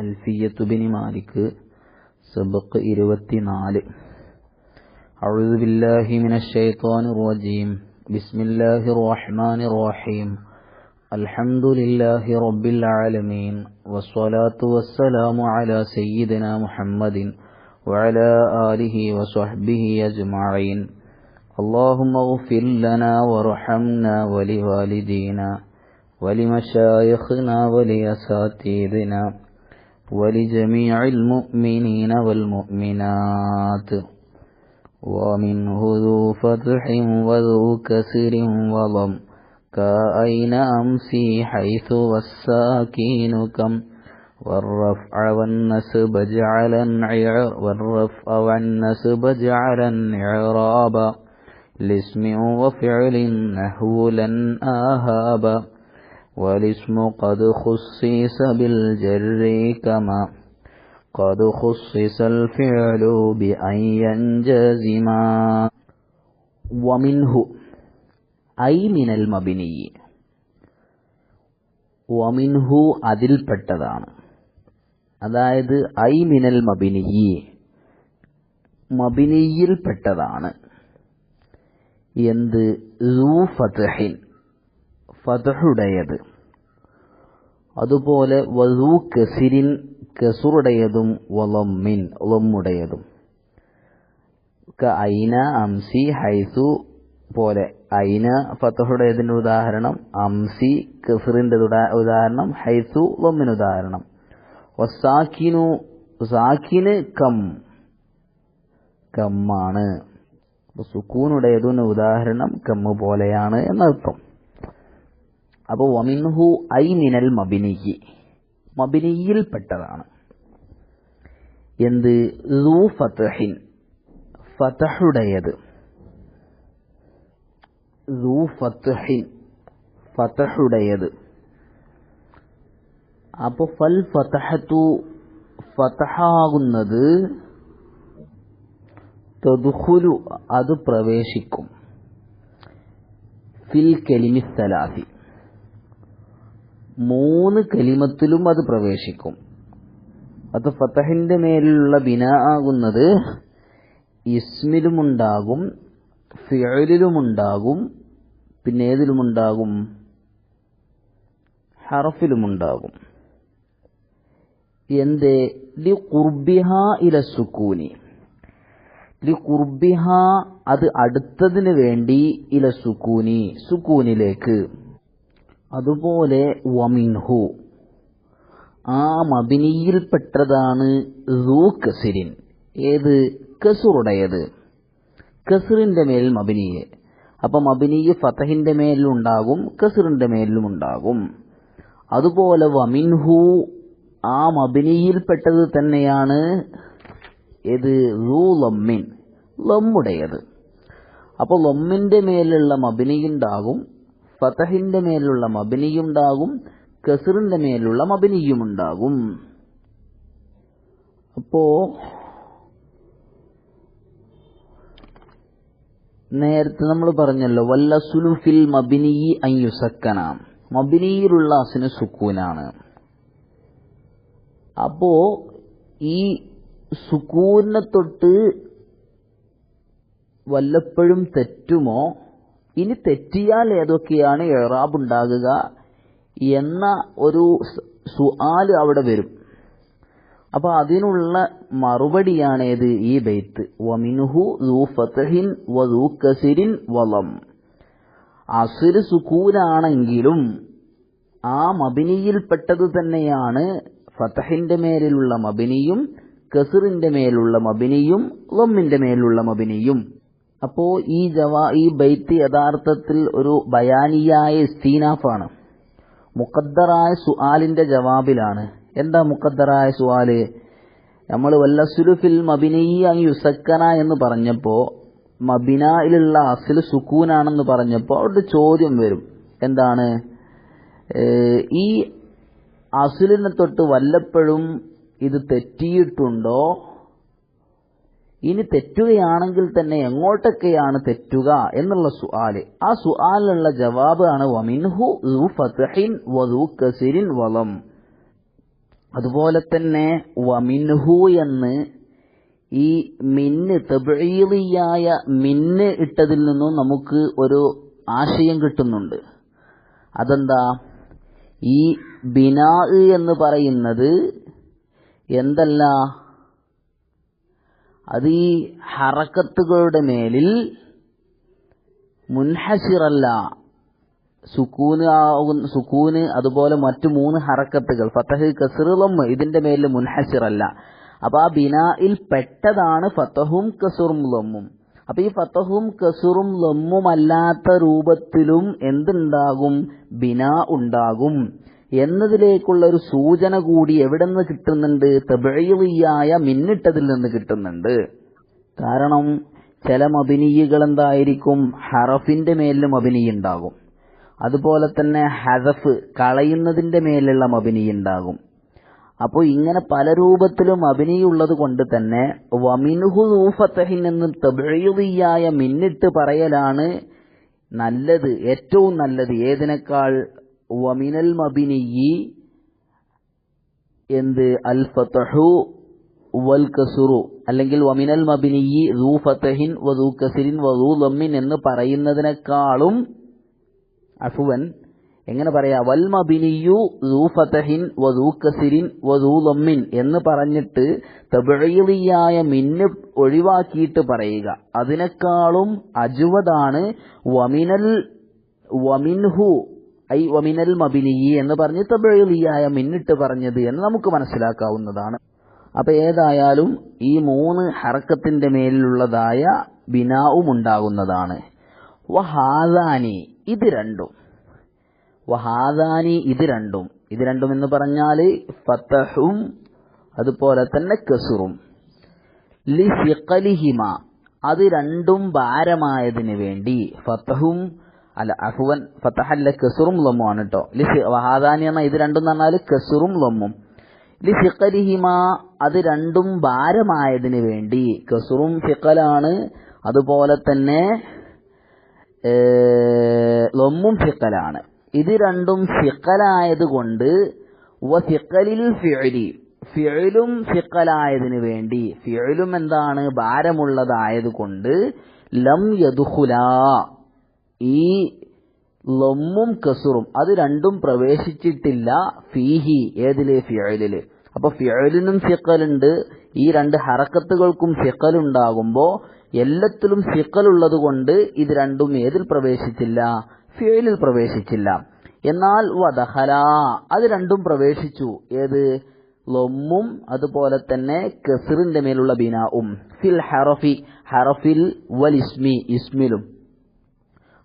അൽഫിയത്ത് bin Malik സബക്ക് ഇരുപത്തിനാല് أعوذ بالله من الشيطان الرجيم بسم الله الرحمن الرحيم الحمد لله رب العالمين والصلاة والسلام على سيدنا محمد وعلى آله وصحبه أجمعين اللهم اغفر لنا وارحمنا ولوالدينا ولمشايخنا ولأساتذنا ولجميع المؤمنين والمؤمنات. ومنه ذو فتح وذو كسر وضم كأين أمسي حيث والساكين كم؟ والرفع والنسب جعلا والرفع والنسب جعلا إعرابا لاسم وفعل نحو لن آهابا والاسم قد خصيص بالجر كما قد خصص الفعل بأن ينجزما ومنه أي من المبني വമിൻഹു അതിൽപ്പെട്ടതാണ് അതായത് ഐ മിനൽ മബിനിയി മബിനിയിൽപ്പെട്ടതാണ് എന്ത് സൂ ഫതഹിൻ ഫതഹുടയത് അതുപോലെ വസൂ കസിരിൻ കസുറുടയതും വലമ്മിൻ ലമ്മുടയതും ഐന അംസി ഹൈസു പോലെ ഐന ഫതഹുടയതിന്റെ ഉദാഹരണം അംസി കസിറിന്റെ ഉദാഹരണം ഹൈസു ലമ്മിന് ഉദാഹരണം. വസാക്കിനു സാക്കിന് കം കമ്മാണ്. സുക്കൂനുടേതിന് ഉദാഹരണം കമ്മ് പോലെയാണ് എന്നർത്ഥം. അപ്പോൾ വമിൻഹു ഐ മിനൽ മബിനിക്ക് മബിനിയിൽപ്പെട്ടതാണ് എന്ത്? ഫതഹിൻ. ഫതഹുടയത് ഫതഹിൻ. ഫതഹുടയത് അപ്പൊ ഫൽ ഫതഹത്തു ഫതഹാകുന്നത് തദുഖുലു അത് പ്രവേശിക്കും. ഫിൽ കലിമിസ്തലാഹി മൂന്ന് കലിമത്തിലും അത് പ്രവേശിക്കും. അത് ഫതഹിന്റെ മേലുള്ള ബിന ആകുന്നത് ഇസ്മിലുമുണ്ടാകും ഫിയലിലുമുണ്ടാകും പിന്നെ ഏതിലുമുണ്ടാകും? ഹറഫിലുമുണ്ടാകും. എന്റെ ലി കുർബിഹ ഇല സുക്കൂനി. ലി കുർബിഹ അത് അടുത്തതിന് വേണ്ടി ഇല സുക്കൂനി സുക്കൂനിലേക്ക്. അതുപോലെ വമിൻഹു. ആ മബിനിയിൽപ്പെട്ടതാണ് സൂ കസിരിൻ. ഏത്? കസുറുടയത് കസുറിന്റെ മേൽ മബിനിയെ. അപ്പൊ മബിനിയ് ഫതഹിന്റെ മേലുണ്ടാകും കസുറിന്റെ മേലും ഉണ്ടാകും അതുപോലെ വമിൻഹു ആ മബിനിയിൽപ്പെട്ടത് തന്നെയാണ് ഏത്? റൂ ലമ്മിൻ. ലമ്മുടയത് അപ്പൊ ലമ്മിന്റെ മേലുള്ള മബിനിയുണ്ടാകും ഫതഹിന്റെ മേലുള്ള മബിനിയുണ്ടാകും കസറിന്റെ മേലുള്ള മബിനിയുമുണ്ടാകും. അപ്പോ നേരത്തെ നമ്മൾ പറഞ്ഞല്ലോ വല്ല സുലുഫിൽ മബിനി അയ്യുസക്കന മബിനിയിലുള്ള അസിന് സുക്കൂനാണ്. അപ്പോ ഈ സുക്കൂനെ തൊട്ട് വല്ലപ്പോഴും തെറ്റുമോ? ഇനി തെറ്റിയാൽ ഏതൊക്കെയാണ് എറാബ് ഉണ്ടാകുക എന്ന ഒരു സുആൽ അവിടെ വരും. അപ്പൊ അതിനുള്ള മറുപടിയാണ് ഈ ബെയ്ത്ത് വദൂ കസിരിൻ വലം ആ മബിനിയിൽപ്പെട്ടത് തന്നെയാണ് ഫതഹിന്റെ മേലിലുള്ള മബിനിയും കസിറിന്റെ മേലുള്ള മബിനിയും ലമ്മിന്റെ മേലുള്ള മബിനിയും. അപ്പോ ഈ ജവാ ഈ ബൈത്ത് യഥാർത്ഥത്തിൽ ഒരു ബയാനിയായ ഇസ്തീനാഫാണ്. മുഖദ്ദറായ സുആലിന്റെ ജവാബിലാണ്. എന്താ മുഖദ്ദറായ സുആൽ? നമ്മൾ വല്ലസുലുഫിൽ മബിനീയ യുസക്കന എന്ന് പറഞ്ഞപ്പോ മബിനയിലുള്ള അസിൽ സുക്കൂനാണെന്ന് പറഞ്ഞപ്പോൾ അവിടെ ചോദ്യം വരും. എന്താണ്? ഈ അസുലിനെ തൊട്ട് വല്ലപ്പോഴും ഇത് തെറ്റിയിട്ടുണ്ടോ? ഇനി തെറ്റുകയാണെങ്കിൽ തന്നെ എങ്ങോട്ടൊക്കെയാണ് തെറ്റുക എന്നുള്ള സുആൽ. ആ സുആലിനുള്ള ജവാബ് ആണ് വമിൻഹു ഫതഹിൻ വലം. അതുപോലെ തന്നെ വമിൻഹു എന്ന് ഈ മിന്ന് തെബീലിയായ മിന്ന് ഇട്ടതിൽ നിന്നും നമുക്ക് ഒരു ആശയം കിട്ടുന്നുണ്ട്. അതെന്താ? ഈ ബിനാ എന്ന് പറയുന്നത് എന്തല്ല? അത് ഈ ഹറക്കത്തുകളുടെ മേലിൽ മുൻഹസിറല്ല. സുക്കൂന് ആകുന്ന സുക്കൂന് അതുപോലെ മറ്റു മൂന്ന് ഹറക്കത്തുകൾ. ഫത്തഹ് കസിറും ഇതിന്റെ മേലിൽ മുൻഹസിറല്ല. അപ്പൊ ആ ബിനായിൽ പെട്ടതാണ് ഫത്തഹും കസുറും ലൊമ്മും. അപ്പൊ ഈ ഫത്തഹും കസുറും ലൊമ്മുമല്ലാത്ത രൂപത്തിലും എന്തുണ്ടാകും? ബിന ഉണ്ടാകും. എന്നതിലേക്കുള്ള ഒരു സൂചന കൂടി എവിടെ നിന്ന് കിട്ടുന്നുണ്ട്? തബഴിയായ മിന്നിട്ടതിൽ നിന്ന് കിട്ടുന്നുണ്ട്. കാരണം ചില മബിനിയുകൾ എന്തായിരിക്കും? ഹറഫിന്റെ മേലിലും ഉണ്ടാകും. അതുപോലെ തന്നെ ഹസഫ് കളയുന്നതിന്റെ മേലുള്ള മബിനി ഉണ്ടാകും. അപ്പോൾ ഇങ്ങനെ പല രൂപത്തിലും അഭിനയുള്ളത് കൊണ്ട് തന്നെ വമിൻഹു ഫത്തഹിൻ എന്ന് തബഴിയായ മിന്നിട്ട് പറയലാണ് നല്ലത് ഏറ്റവും നല്ലത്. ഏതിനേക്കാൾ വമിനൽ മബിനിയി എന്ത്? അൽ ഫതഹു വൽ കസുറു അല്ലെങ്കിൽ വമിനൽ മബിനിയി റൂ فتح വധൂ കസിരിൻ വധൂ ലമ്മിൻ എന്ന് പറയുന്നതിനേക്കാളും അഫുവൻ എങ്ങനെ പറയാ? വൽ മബിനിയു റൂ ഫതഹിൻ വധൂ കസിരിൻ വധൂ ലമ്മിൻ എന്ന് പറഞ്ഞിട്ട് തബിഴിയായ മിന്ന് ഒഴിവാക്കിയിട്ട് പറയുക. അതിനേക്കാളും അജുവതാണ് വമിനൽ വമിൻഹു ഐ വമിനൽ മബിനിയി എന്ന് പറഞ്ഞ് തബഴീലിയായ മിന്നിട്ട് പറഞ്ഞത് എന്ന് നമുക്ക് മനസ്സിലാക്കാവുന്നതാണ്. അപ്പൊ ഏതായാലും ഈ മൂന്ന് ഹറക്കത്തിന്റെ മേലിലുള്ളതായ ബിനാവും ഉണ്ടാകുന്നതാണ്. വഹാദാനി ഇത് രണ്ടും. വഹാദാനി ഇത് രണ്ടും. ഇത് രണ്ടും എന്ന് പറഞ്ഞാൽ ഫത്തഹും അതുപോലെ തന്നെ കസുറും. ലിഹിമ അത് രണ്ടും ഭാരമായതിനു വേണ്ടി ഫത്തഹും അല്ല അഫുവൻ ഫത്തഹല്ല കസുറും ആണ് കേട്ടോ വഹാദാനി എന്ന ഇത് രണ്ടും പറഞ്ഞാൽ കസുറും ലി ലിഹിമ അത് രണ്ടും ഭാരമായതിന് വേണ്ടി കസുറും ഫിക്കലാണ് അതുപോലെ തന്നെ ലൊമ്മും ഫിക്കലാണ് ഇത് രണ്ടും ഫിക്കലായത് കൊണ്ട് ഫിക്കലിൽ ഫിഴലി ഫിഴലും ഫിക്കലായതിന് വേണ്ടി ഫിഴലും എന്താണ് ഭാരമുള്ളതായത് കൊണ്ട് ലം യദുഹുല ഈ ലൊമ്മും കസുറും അത് രണ്ടും പ്രവേശിച്ചിട്ടില്ല ഫീഹി ഏതിൽ? ഫിയലിൽ അപ്പൊ ഫിയലിനും ഫിക്കലുണ്ട് ഈ രണ്ട് ഹറക്കത്തുകൾക്കും ഫിക്കലുണ്ടാകുമ്പോ എല്ലാത്തിലും ഫിക്കലുള്ളത് കൊണ്ട് ഇത് രണ്ടും ഏതിൽ പ്രവേശിച്ചില്ല? ഫിയലിൽ പ്രവേശിച്ചില്ല. എന്നാൽ വദഹല അത് രണ്ടും പ്രവേശിച്ചു. ഏത്? ലൊമ്മും അതുപോലെ തന്നെ കസിറിന്റെ മേലുള്ള ബിനാവും ഫിൽ ഹറഫി ഹറഫിൽ വൽ ഇസ്മി ഇസ്മിലും.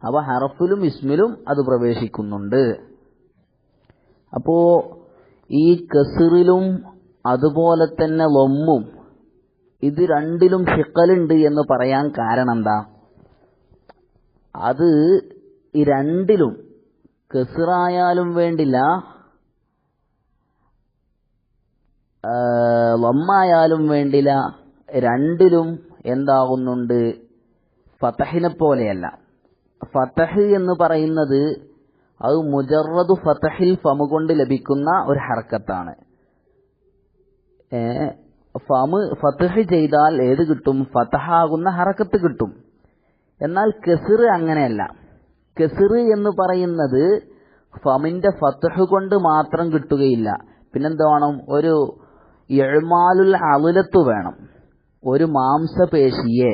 അപ്പൊ ഹറഫിലും ഇസ്മിലും അത് പ്രവേശിക്കുന്നുണ്ട്. അപ്പോ ഈ കസിറിലും അതുപോലെ തന്നെ ലൊമ്മും ഇത് രണ്ടിലും ഷിക്കലുണ്ട് എന്ന് പറയാൻ കാരണം എന്താ? അത് ഈ രണ്ടിലും കസിറായാലും വേണ്ടില്ല ലമ്മായാലും വേണ്ടില്ല രണ്ടിലും എന്താകുന്നുണ്ട്? ഫതഹിനെ പോലെയല്ല. ഫതഹ് എന്ന് പറയുന്നത് അത് മുജറദു ഫതഹിൽ ഫമ കൊണ്ട് ലഭിക്കുന്ന ഒരു ഹർക്കത്താണ്. ഫമ് ഫതഹ് ചെയ്താൽ ഏത് കിട്ടും? ഫതഹാകുന്ന ഹറക്കത്ത് കിട്ടും. എന്നാൽ കെസിർ അങ്ങനെയല്ല. കെസിർ എന്ന് പറയുന്നത് ഫമിന്റെ ഫത്തഹ് കൊണ്ട് മാത്രം കിട്ടുകയില്ല. പിന്നെന്ത് വേണം ഒരു എഴുമാലുൽ അലുലത്ത് വേണം. ഒരു മാംസപേശിയെ.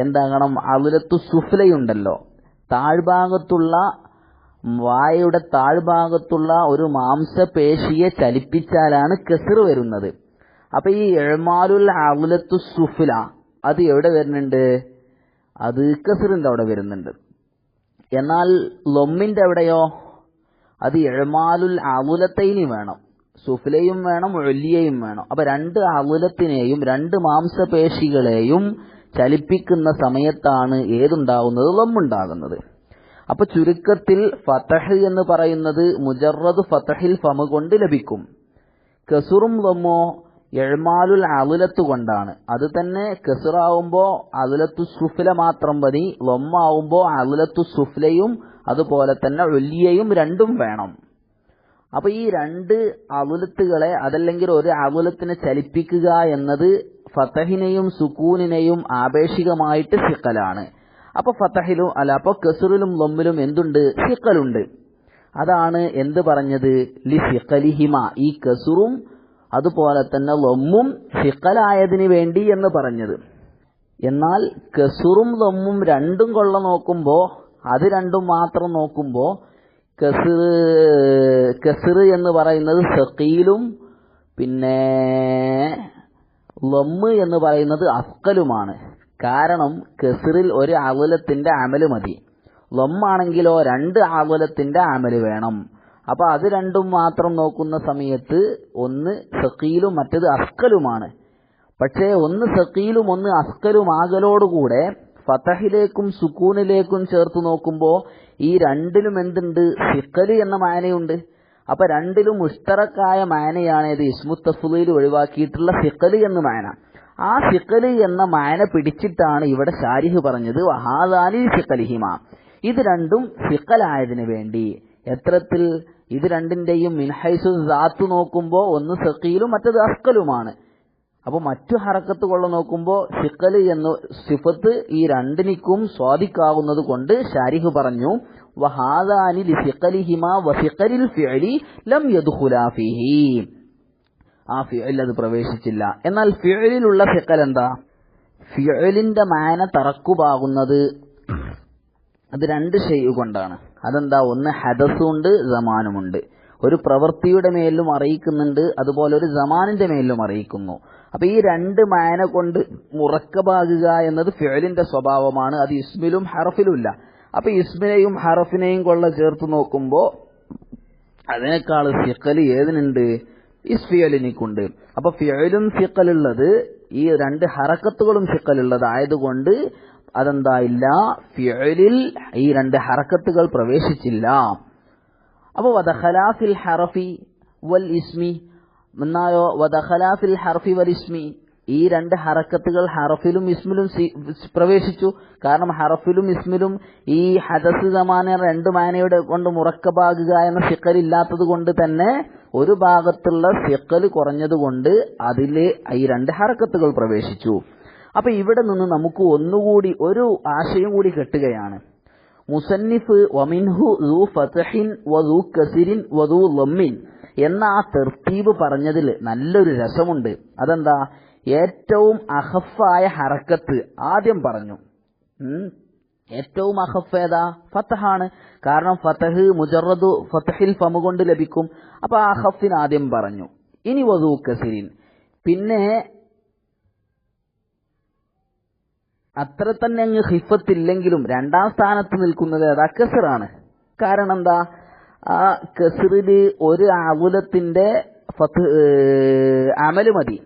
എന്താകണം? അലുലത്തു സുഫ്ലയുണ്ടല്ലോ. താഴ്ഭാഗത്തുള്ള വായയുടെ താഴ്ഭാഗത്തുള്ള ഒരു മാംസപേശിയെ ചലിപ്പിച്ചാലാണ് കെസിർ വരുന്നത്. അപ്പൊ ഈ എഴമാലുൽ അവലത്തു സുഫില അത് എവിടെ വരുന്നുണ്ട്? അത് കസിറിന്റെ അവിടെ വരുന്നുണ്ട്. എന്നാൽ ലൊമ്മിന്റെ എവിടെയോ? അത് എഴമാലുൽ അവുലത്തൈനി വേണം. സുഫിലയും വേണം ഒല്ലിയയും വേണം. അപ്പൊ രണ്ട് അവുലത്തിനെയും രണ്ട് മാംസപേശികളെയും ചലിപ്പിക്കുന്ന സമയത്താണ് ഏതുണ്ടാകുന്നത് ലമ്മുണ്ടാകുന്നത്. അപ്പൊ ചുരുക്കത്തിൽ ഫതഹ് എന്ന് പറയുന്നത് മുജറദ് ഫതഹിൽ ഫമ കൊണ്ട് ലഭിക്കും. കസുറും ലമ്മോ എഴുമാലുൽ അലുലത്ത് കൊണ്ടാണ്. അത് തന്നെ കെസുറാവുമ്പോ അലുലത്തു സുഫില മാത്രം മതി. ലൊമ്മാവുമ്പോൾ അലുലത്തു സുഫ്ലയും അതുപോലെ തന്നെ ഒല്ലിയയും രണ്ടും വേണം. അപ്പൊ ഈ രണ്ട് അവലത്തുകളെ അതല്ലെങ്കിൽ ഒരു അവലത്തിനെ ചലിപ്പിക്കുക എന്നത് ഫതഹിനെയും സുക്കൂനിനെയും ആപേക്ഷികമായിട്ട് സിക്കലാണ് അപ്പൊ ഫതഹിലും അല്ല അപ്പൊ കെസുറിലും ലൊമ്മിലും എന്തുണ്ട്? സിക്കലുണ്ട് അതാണ് എന്ത് പറഞ്ഞത്? ലി സിക്കലിഹിമ ഈ കസുറും അതുപോലെ തന്നെ ലൊമ്മും സിക്കലായതിന് വേണ്ടി എന്ന് പറഞ്ഞത്. എന്നാൽ കസുറും ലൊമ്മും രണ്ടും കൊള്ള നോക്കുമ്പോൾ അത് രണ്ടും മാത്രം നോക്കുമ്പോൾ കസിർ കസിർ എന്ന് പറയുന്നത് സക്കീലും പിന്നെ ലൊമ്മ് എന്ന് പറയുന്നത് അഫ്കലുമാണ് കാരണം കെസിറിൽ ഒരു അവലത്തിന്റെ അമൽ മതി. ലൊമ്മാണെങ്കിലോ രണ്ട് ആകുലത്തിന്റെ അമൽ വേണം. അപ്പൊ അത് രണ്ടും മാത്രം നോക്കുന്ന സമയത്ത് ഒന്ന് സക്കീലും മറ്റത് അസ്കലുമാണ്. പക്ഷേ ഒന്ന് സക്കീലും ഒന്ന് അസ്കലും ആകലോടുകൂടെ ഫതഹിലേക്കും സുക്കൂനിലേക്കും ചേർത്ത് നോക്കുമ്പോൾ ഈ രണ്ടിലും എന്തുണ്ട്? സിക്കൽ എന്ന മാനയുണ്ട്. അപ്പൊ രണ്ടിലും മുഷ്തറക്കായ ഇത് ഇസ്മുത്തഫുലയിൽ ഒഴിവാക്കിയിട്ടുള്ള ഫിക്കലി എന്ന മാന. ആ ഫിക്കലി എന്ന മാന പിടിച്ചിട്ടാണ് ഇവിടെ ഷാരിഹ് പറഞ്ഞത്. വഹാദാനി ഫിക്കലിഹിമ ഇത് രണ്ടും ഫിക്കലായതിന് വേണ്ടി. എത്രത്തിൽ? ഇത് രണ്ടിന്റെയും മിൻഹൈസു ദാത്തു നോക്കുമ്പോൾ ഒന്ന് സക്കീലും മറ്റത് അസ്കലുമാണ് അപ്പൊ മറ്റു ഹറക്കത്ത് കൊള്ള നോക്കുമ്പോൾ സിക്കൽ എന്ന സിഫത്ത് ഈ രണ്ടിനിക്കും സ്വാധിക്കാവുന്നത് കൊണ്ട് ഷാരിഹ് പറഞ്ഞു. വഹാദാനി لثقلهما وثقل ഫിഅലി ലം യദ്ഖുലാ ഫീഹി ആ ഫിഅൽ അത് പ്രവേശിച്ചില്ല. എന്നാൽ ഫിഅലിലുള്ള ഫിക്കൽ എന്താ? ഫിഅലിന്റെ മാന തറക്കുപാകുന്നത്. അത് രണ്ട് ഷെയ് കൊണ്ടാണ്. അതെന്താ? ഒന്ന് ഹദസുണ്ട് ജമാനുമുണ്ട് ഒരു പ്രവൃത്തിയുടെ മേലും അറിയിക്കുന്നുണ്ട് അതുപോലെ ഒരു ജമാനിന്റെ മേലും അറിയിക്കുന്നു. അപ്പൊ ഈ രണ്ട് മാന കൊണ്ട് മുറക്കബാകുക എന്നത് ഫിഅലിന്റെ സ്വഭാവമാണ്. അത് ഇസ്മിലും ഹറഫിലുമില്ല അപ്പൊ ഇസ്മിനെയും ഹറഫിനെയും കൊള്ള ചേർത്ത് നോക്കുമ്പോ അതിനേക്കാൾ സിക്കൽ ഏതിനുണ്ട്? ഇസ്ഫിയലിനിക്കുണ്ട് അപ്പൊ ഫിയലും സിക്കലുള്ളത് ഈ രണ്ട് ഹറക്കത്തുകളും സിക്കലുള്ളത് ആയതുകൊണ്ട് അതെന്തായില്ല? ഫിയലിൽ ഈ രണ്ട് ഹറക്കത്തുകൾ പ്രവേശിച്ചില്ല. അപ്പൊ വദഖലാഫിൽ ഹറഫി വൽ ഇസ്മി. എന്നായോ? വദഖലാഫിൽ ഹർഫി വൽ ഇസ്മി. ഈ രണ്ട് ഹറക്കത്തുകൾ ഹറഫിലും ഇസ്മിലും പ്രവേശിച്ചു. കാരണം ഹറഫിലും ഇസ്മിലും ഈ ഹദസ് സമാന രണ്ട് മാനയുടെ കൊണ്ട് മുറക്കബാകുക എന്ന സിക്കൽ ഇല്ലാത്തത് കൊണ്ട് തന്നെ ഒരു ഭാഗത്തുള്ള സിക്കൽ കുറഞ്ഞതുകൊണ്ട് അതിലെ ഈ രണ്ട് ഹറക്കത്തുകൾ പ്രവേശിച്ചു. അപ്പൊ ഇവിടെ നിന്ന് നമുക്ക് ഒന്നുകൂടി ഒരു ആശയം കൂടി കെട്ടുകയാണ്. മുസന്നിഫ് വമിൻഹു ഫതഹിൻ വദൂ കസിരിൻ വധു ലമ്മിൻ എന്ന ആ തെർത്തീവ് പറഞ്ഞതിൽ നല്ലൊരു രസമുണ്ട്. അതെന്താ? ഏറ്റവും അഹഫായ ഹറക്കത്ത് ആദ്യം പറഞ്ഞു. ഏറ്റവും അഹഫ് ഏതാ? ഫത്തഹാണ് കാരണം ഫതഹ് മുജറദു ഫതഹിൽ ഫമ കൊണ്ട് ലഭിക്കും. അപ്പൊ അഹഫിന് ആദ്യം പറഞ്ഞു. ഇനി വധു കസിരിൻ. പിന്നെ അത്ര തന്നെ അങ്ങ് ഹിഫത്തില്ലെങ്കിലും രണ്ടാം സ്ഥാനത്ത് നിൽക്കുന്നത് ഏതാ? കസിറാണ്. കാരണം എന്താ? ആ കസിറിൽ ഒരു ആകുലത്തിന്റെ അമൽ മതി.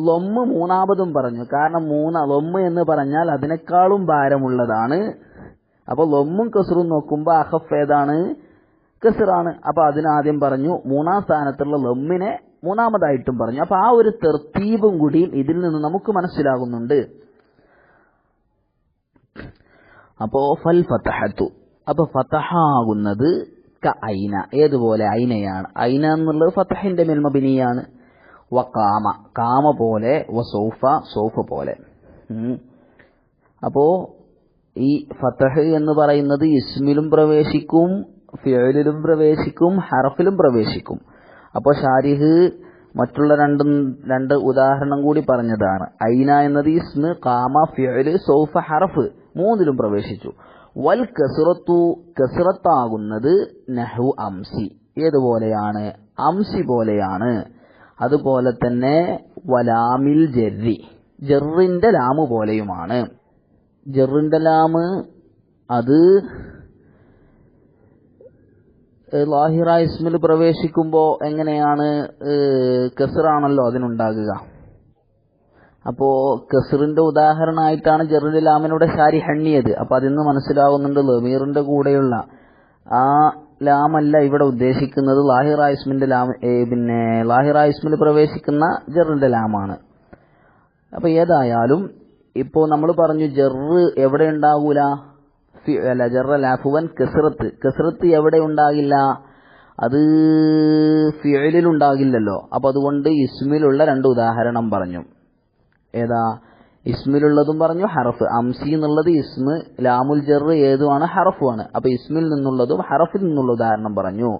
ലൊമ്മ് മൂന്നാമതും പറഞ്ഞു. കാരണം മൂന്ന ലൊമ്മ് എന്ന് പറഞ്ഞാൽ അതിനേക്കാളും ഭാരമുള്ളതാണ്. അപ്പൊ ലൊമ്മും കസറും നോക്കുമ്പോൾ അഹഫ് ഏതാണ്? കസറാണ്. അപ്പൊ അതിനാദ്യം പറഞ്ഞു മൂന്നാം സ്ഥാനത്തുള്ള ലൊമ്മിനെ മൂന്നാമതായിട്ടും പറഞ്ഞു. അപ്പൊ ആ ഒരു തെർത്തീപും കൂടിയും ഇതിൽ നിന്ന് നമുക്ക് മനസ്സിലാകുന്നുണ്ട്. അപ്പോ ഫൽ ഫതഹത്തു. അപ്പൊ ഫതഹാകുന്നത് ക ഐന. ഏതുപോലെ ഐനയാണ്. ഐന എന്നുള്ളത് ഫതഹിന്റെ മേൽമബിനിയാണ്. വ കാമ. കാമ പോലെ വ സൗഫ പോലെ. അപ്പോ ഈ ഫതഹ് എന്ന് പറയുന്നത് ഇസ്മിലും പ്രവേശിക്കും ഫിയലിലും പ്രവേശിക്കും ഹറഫിലും പ്രവേശിക്കും. അപ്പോൾ ഷാരിഹ് മറ്റുള്ള രണ്ടും രണ്ട് ഉദാഹരണം കൂടി പറഞ്ഞതാണ്. ഐന എന്നത് ഇസ്മ് കാമ ഫിയൽ സൗഫ ഹറഫ് മൂന്നിലും പ്രവേശിച്ചു. വൽ കസുറത്തു കസുറത്താകുന്നത് നഹു അംസി. ഏതുപോലെയാണ്? അംസി പോലെയാണ്. അതുപോലെ തന്നെ വലാമിൽ ജെറി. ജെറിന്റെ ലാമ് പോലെയുമാണ്. ജെറിന്റെ ലാമ് അത് ലാഹിറ ഇസ്മിൽ പ്രവേശിക്കുമ്പോൾ എങ്ങനെയാണ് കെസറാണല്ലോ അതിനുണ്ടാകുക. അപ്പോ കെസറിന്റെ ഉദാഹരണമായിട്ടാണ് ജെറിന്റെ ലാമിനൂടെ ഷാരി ഹണ്ണിയത്. അപ്പൊ അതിന്ന് മനസ്സിലാവുന്നുണ്ട് ലമീറിന്റെ കൂടെയുള്ള ആ ലാമല്ല ഇവിടെ ഉദ്ദേശിക്കുന്നത് ലാഹിറ ഇസ്മിന്റെ ലാം പിന്നെ ലാഹിറ ഇസ്മിൽ പ്രവേശിക്കുന്ന ജെറിന്റെ ലാമാണ്. അപ്പൊ ഏതായാലും ഇപ്പോ നമ്മൾ പറഞ്ഞു ജെറ് എവിടെ ഉണ്ടാകൂല അല്ല ജെറ ലാഫുവൻ കെസ്രത്ത് കെസ്രത്ത് എവിടെ ഉണ്ടാകില്ല? അത് ഫിയലിൽ ഉണ്ടാകില്ലല്ലോ. അപ്പൊ അതുകൊണ്ട് ഇസ്മിലുള്ള രണ്ട് ഉദാഹരണം പറഞ്ഞു. ഏതാ? ഇസ്മിലുള്ളതും പറഞ്ഞു ഹറഫ്. അംസി എന്നുള്ളത് ഇസ്മ ലാമുൽ ജർ ഏതുമാണ് ഹറഫുമാണ് അപ്പൊ ഇസ്മിൽ നിന്നുള്ളതും ഹറഫിൽ നിന്നുള്ള ഉദാഹരണം പറഞ്ഞു.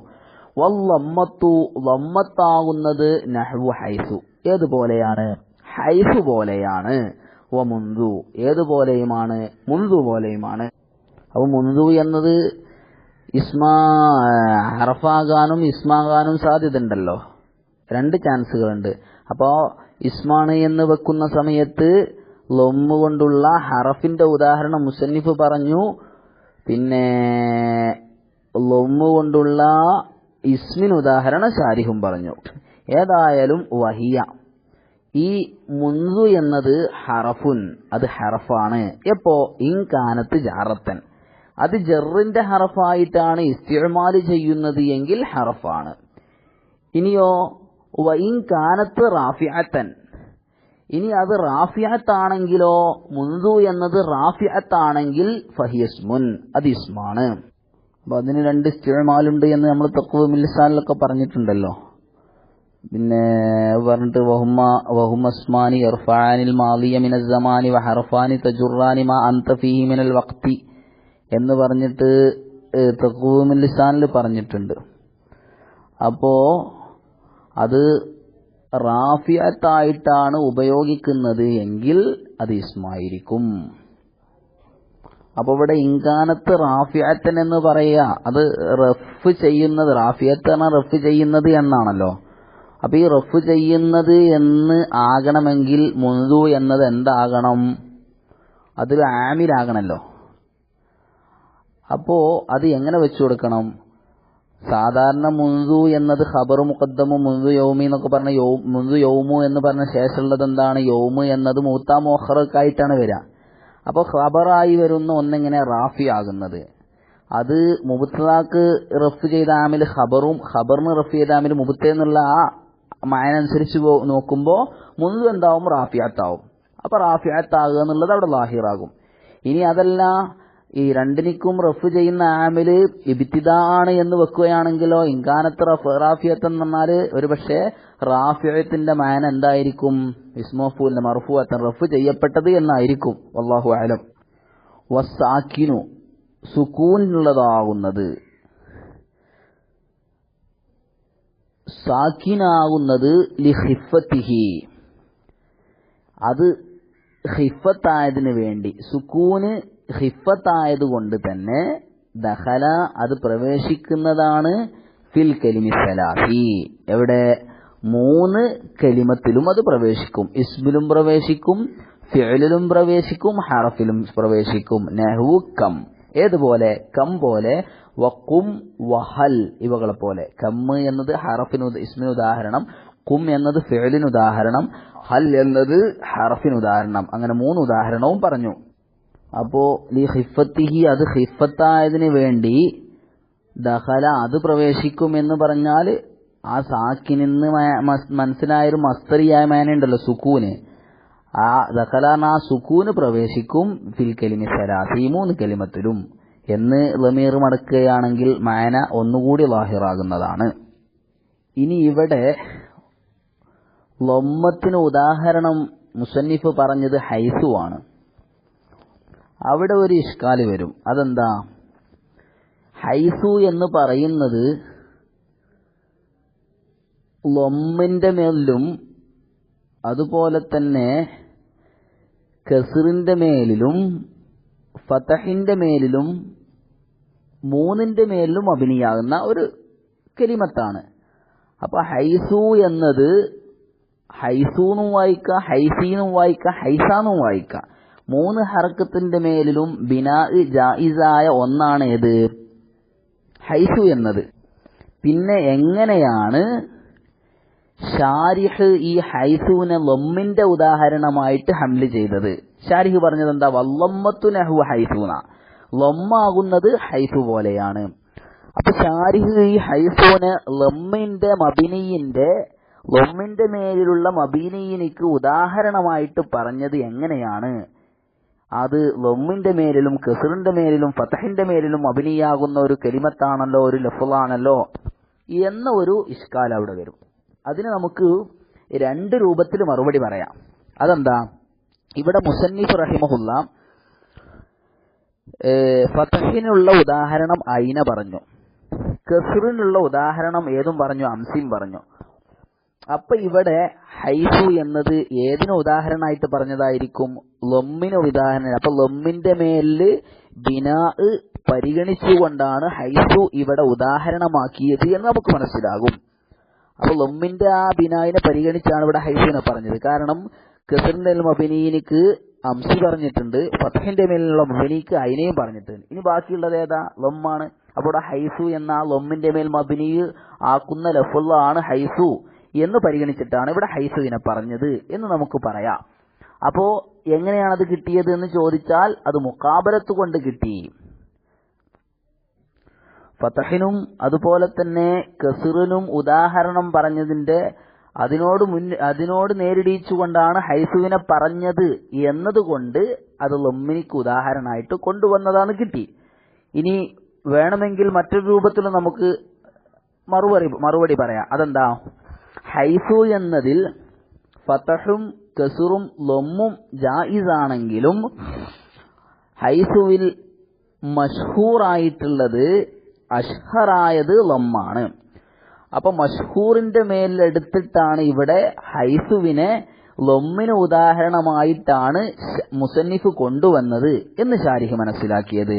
വല്ലമ്മത്തു വമ്മത്താകുന്നത് നഹ്വു ഹൈസു. ഏതുപോലെയാണ്? ഹൈസു പോലെയാണ്. വ മുന്തു ഏതുപോലെയുമാണ്? മുന്തു പോലെയുമാണ്. അപ്പൊ മുന്തു എന്നത് ഇസ്മാ ഹറഫാകാനും ഇസ്മാകാനും സാധ്യത ഉണ്ടല്ലോ രണ്ട് ചാൻസുകളുണ്ട്. അപ്പോ ഇസ്മാണ് എന്ന് വെക്കുന്ന സമയത്ത് ലൊമ്മ് കൊണ്ടുള്ള ഹറഫിന്റെ ഉദാഹരണം മുസന്നിഫ് പറഞ്ഞു. പിന്നെ ലൊമ്മ കൊണ്ടുള്ള ഇസ്മിന് ഉദാഹരണം ഷാരിഹും പറഞ്ഞു. ഏതായാലും വഹിയ. ഈ മുൻസു എന്നത് ഹറഫുൻ. അത് ഹറഫാണ്. എപ്പോ? ഇൻകാനത്ത് ജാറത്തൻ. അത് ജെറിന്റെ ഹറഫായിട്ടാണ് ഇസ്തിമാൽ ചെയ്യുന്നത് എങ്കിൽ ഹറഫാണ്. ഇനിയോ വൈൻ കാനത്ത് റാഫിഅത്തൻ. ഇനി അത് റാഫിയത്താണെങ്കിലോ മുൻതു എന്നത് റാഫിയത്താണെങ്കിൽ ഫഹിയസ്മുൻ അത് ഇസ്മാണ്. അപ്പൊ അതിന് രണ്ട് സ്ഥിരമാലുണ്ട് എന്ന് നമ്മൾ തക്കുവമിൽസാനിലൊക്കെ പറഞ്ഞിട്ടുണ്ടല്ലോ. പിന്നെ പറഞ്ഞിട്ട് വഹുമ വഹുമസ്മാനി ഇർഫാനിൽ മാലിയ മിനസമാനി വഹർഫാനി തജുറാനി മാ അന്ത ഫീഹി മിനൽ വക്തി എന്ന് പറഞ്ഞിട്ട് തക്കുവമിൽസാനിൽ പറഞ്ഞിട്ടുണ്ട്. അപ്പോ അത് റാഫിയത്തായിട്ടാണ് ഉപയോഗിക്കുന്നത് എങ്കിൽ അത് ഇസ്മായിരിക്കും. അപ്പൊ ഇവിടെ ഇൻകാനത്ത് റാഫിയത്തൻ എന്ന് പറയുക അത് റഫ് ചെയ്യുന്നത് റാഫിയത്താണ് റഫ് ചെയ്യുന്നത് എന്നാണല്ലോ. അപ്പൊ ഈ റഫ് ചെയ്യുന്നത് എന്ന് ആകണമെങ്കിൽ മുൻതു എന്നത് എന്താകണം? അതിൽ ആമിലാകണല്ലോ. അപ്പോ അത് എങ്ങനെ വെച്ചു കൊടുക്കണം? സാധാരണ മുൻസു എന്നത് ഖബറു മുഖദ്ദമു മുൻസു യൗമി എന്നൊക്കെ പറഞ്ഞ മുൻസു യൗമു എന്ന് പറഞ്ഞ ശേഷമുള്ളത് എന്താണ്? യൗമു എന്നത് മൂത്താ മോഹറക്കായിട്ടാണ് വരിക അപ്പോൾ ഖബറായി വരുന്ന ഒന്നെങ്ങനെ റാഫി ആകുന്നത് അത് മുബത്തലാക്ക് റഫ് ചെയ്ത ആമിൽ ഖബറും ഖബറിന് റഫ് ചെയ്ത ആമിൽ മുബത്ത എന്നുള്ള ആ മായനനുസരിച്ച് നോക്കുമ്പോൾ മുൻസു എന്താവും? റാഫിയാത്താവും. അപ്പോൾ റാഫിയാത്താകുക എന്നുള്ളത് അവിടെ ലാഹിറാകും. ഇനി അതല്ല ഈ രണ്ടിനിക്കും റഫ് ചെയ്യുന്ന ആമിൽ ഇബിത്തിദാണ് എന്ന് വെക്കുകയാണെങ്കിലോ ഇൻകാനത്ത് റഫ് റാഫിയത്ത് എന്ന് പറഞ്ഞാൽ ഒരു പക്ഷേ റാഫിയത്തിന്റെ മാന എന്തായിരിക്കും? ഇസ്മോഫുലിന്റെ മർഫുഅത്തൻ റഫ് ചെയ്യപ്പെട്ടത് എന്നായിരിക്കും. അള്ളാഹു ആലം വസാക്കിനു സുക്കൂനുള്ളതാകുന്നത് സാക്കിനാകുന്നത് ലിഹിഫത്തിഹി അത് ഹിഫത്തായതിനു വേണ്ടി. സുക്കൂന് ഹിഫത്തായതുകൊണ്ട് തന്നെ ദഹല അത് പ്രവേശിക്കുന്നതാണ് ഫിൽ കലിമി സലാഹി എവിടെ? മൂന്ന് കലിമത്തിലും അത് പ്രവേശിക്കും. ഇസ്മിലും പ്രവേശിക്കും ഫിഅലിലും പ്രവേശിക്കും ഹറഫിലും പ്രവേശിക്കും. നെഹു കം. ഏതുപോലെ? കം പോലെ. വക്കും വഹൽ ഇവകളെ പോലെ കമ്മ് എന്നത് ഹറഫിന് ഇസ്മിന് ഉദാഹരണം. കും എന്നത് ഫിഅലിന് ഉദാഹരണം. ഹൽ എന്നത് ഹറഫിന് ഉദാഹരണം. അങ്ങനെ മൂന്ന് ഉദാഹരണവും പറഞ്ഞു. അപ്പോ ഈ ഹിഫത്തിഹി അത് ഹിഫത്തായതിന് വേണ്ടി ദഹല അത് പ്രവേശിക്കുമെന്ന് പറഞ്ഞാൽ ആ സാക്കിനിന്ന് മനസ്സിലായൊരു മസ്തറിയായ മേനുണ്ടല്ലോ സുക്കൂന്. ആ ദഹലാൻ ആ സുക്കൂന് പ്രവേശിക്കും ഫിൽ കലിമി സലാസി മൂന്ന് കലിമത്തിലും. എന്ന് ലമീർ മടക്കുകയാണെങ്കിൽ മാന ഒന്നുകൂടി ലാഹിറാകുന്നതാണ്. ഇനി ഇവിടെ ലൊമ്മത്തിന് ഉദാഹരണം മുസന്നിഫ് പറഞ്ഞത് ഹൈസു ആണ് അവിടെ ഒരു ഇഷ്കാൽ വരും. അതെന്താ? ഹൈസു എന്ന് പറയുന്നത് ലൊമ്മിന്റെ മേലിലും അതുപോലെ തന്നെ കസറിന്റെ മേലിലും ഫതഹിന്റെ മേലിലും മൂന്നിന്റെ മേലിലും അഭിനയാകുന്ന ഒരു കലിമത്താണ്. അപ്പൊ ഹൈസു എന്നത് ഹൈസൂന്നും വായിക്കാം ഹൈസീന്നും വായിക്കാം ഹൈസാന്നും വായിക്കാം. മൂന്ന് ഹർക്കത്തിന്റെ മേലിലും ബിനാ ജായിസായ ഒന്നാണ് ഏത്? ഹൈസു എന്നത്. പിന്നെ എങ്ങനെയാണ് ഷാരിഹ് ഈ ഹൈസുവിനെ ലൊമ്മിന്റെ ഉദാഹരണമായിട്ട് ഹംൽ ചെയ്തത്? ഷാരിഹ് പറഞ്ഞത് എന്താ വല്ലമ്മത്തു നഹു ഹൈസൂന. ലൊമ്മാകുന്നത് ഹൈസു പോലെയാണ്. അപ്പൊ ഷാരിഹ് ഈ ഹൈസൂന് ലൊമ്മിന്റെ മബിനിയിന്റെ ലൊമ്മിന്റെ മേലിലുള്ള മബീനീനിക്ക് ഉദാഹരണമായിട്ട് പറഞ്ഞത് എങ്ങനെയാണ്? അത് ലൊമ്മിന്റെ മേലിലും കെസറിന്റെ മേലിലും ഫതഹിന്റെ മേലിലും അഭിനയാകുന്ന ഒരു കെലിമത്താണല്ലോ ഒരു ലഫുളാണല്ലോ എന്ന ഒരു ഇഷ്കാൽ അവിടെ വരും. അതിന് നമുക്ക് രണ്ട് രൂപത്തിൽ മറുപടി പറയാം. അതെന്താ? ഇവിടെ മുസന്നിഫ് റഹിമഹുല്ല ഫതഹിനുള്ള ഉദാഹരണം ഐന പറഞ്ഞു. കസറിനുള്ള ഉദാഹരണം ഏതും പറഞ്ഞു അംസിം പറഞ്ഞു. അപ്പൊ ഇവിടെ ഹൈഫു എന്നത് ഏതിന് ഉദാഹരണമായിട്ട് പറഞ്ഞതായിരിക്കും? ലൊമ്മിന് ഉദാഹരണം അപ്പൊ ലൊമ്മിന്റെ മേലിൽ ബിനാ പരിഗണിച്ചുകൊണ്ടാണ് ഹൈസു ഇവിടെ ഉദാഹരണമാക്കിയത് എന്ന് നമുക്ക് മനസ്സിലാകും. അപ്പൊ ലൊമ്മിന്റെ ആ ബിനായിനെ പരിഗണിച്ചാണ് ഇവിടെ ഹൈസുവിനെ പറഞ്ഞത്. കാരണം കസറിന്റെ മബിനീനിക്ക് അംസി പറഞ്ഞിട്ടുണ്ട്. ഫത്തഹിന്റെ മേലുള്ള മബിനിക്ക് അതിനെയും പറഞ്ഞിട്ടുണ്ട്. ഇനി ബാക്കിയുള്ളത് ഏതാ? ലൊമ്മാണ്. അപ്പോൾ ഹൈഫു എന്ന ലൊമ്മിന്റെ മേൽ മബിനി ആക്കുന്ന ലഫുള്ള ആണ് ഹൈഫു. എന്ന് പരിഗണിച്ചിട്ടാണ് ഇവിടെ ഹൈസുവിനെ പറഞ്ഞത് എന്ന് നമുക്ക് പറയാം. അപ്പോ എങ്ങനെയാണത് കിട്ടിയത് എന്ന് ചോദിച്ചാൽ അത് മുക്കാബലത്ത് കൊണ്ട് കിട്ടി. ഫതഹിനും അതുപോലെ തന്നെ കസിറിനും ഉദാഹരണം പറഞ്ഞതിന്റെ അതിനോട് മുൻ അതിനോട് നേരിടിച്ചുകൊണ്ടാണ് ഹൈസുവിനെ പറഞ്ഞത് എന്നതുകൊണ്ട് അത് ലൊമ്മിനിക്ക് ഉദാഹരണമായിട്ട് കൊണ്ടുവന്നതാണ് കിട്ടി. ഇനി വേണമെങ്കിൽ മറ്റൊരു രൂപത്തിൽ നമുക്ക് മറുപടി മറുപടി പറയാം. അതെന്താ? ഹൈഫു എന്നതിൽ ഫതഹും കസുറും ലൊമ്മും ജായിസാണെങ്കിലും ഹൈസുവിൽ മഷ്ഹൂറായിട്ടുള്ളത് അഷ്ഹറായത് ലൊമ്മാണ്. അപ്പൊ മഷ്ഹൂറിന്റെ മേലെടുത്തിട്ടാണ് ഇവിടെ ഹൈസുവിനെ ലൊമ്മിന് ഉദാഹരണമായിട്ടാണ് മുസന്നിഫ് കൊണ്ടുവന്നത് എന്ന് ഷാരിഹ് മനസ്സിലാക്കിയത്.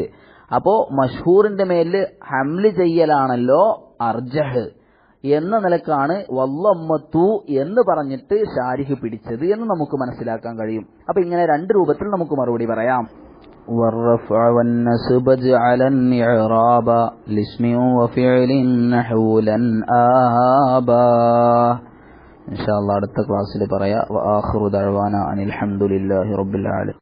അപ്പോ മഷ്ഹൂറിന്റെ മേലിൽ ഹംൽ ചെയ്യലാണല്ലോ അർജഹ്. എന്ന നിലക്കാണ് വല്ലമ്മത്തു എന്ന് പറഞ്ഞിട്ട് ഷാരിഹ് പിടിച്ചത് എന്ന് നമുക്ക് മനസ്സിലാക്കാൻ കഴിയും അപ്പൊ ഇങ്ങനെ രണ്ട് രൂപത്തിൽ നമുക്ക് മറുപടി പറയാം والرفع والنسب اجعلا إعرابا لاسم وفعل نحو لن آبا إن شاء الله അടുത്ത ക്ലാസ്സിൽ പറയാം وآخر دعوانا أن الحمد لله رب العالمين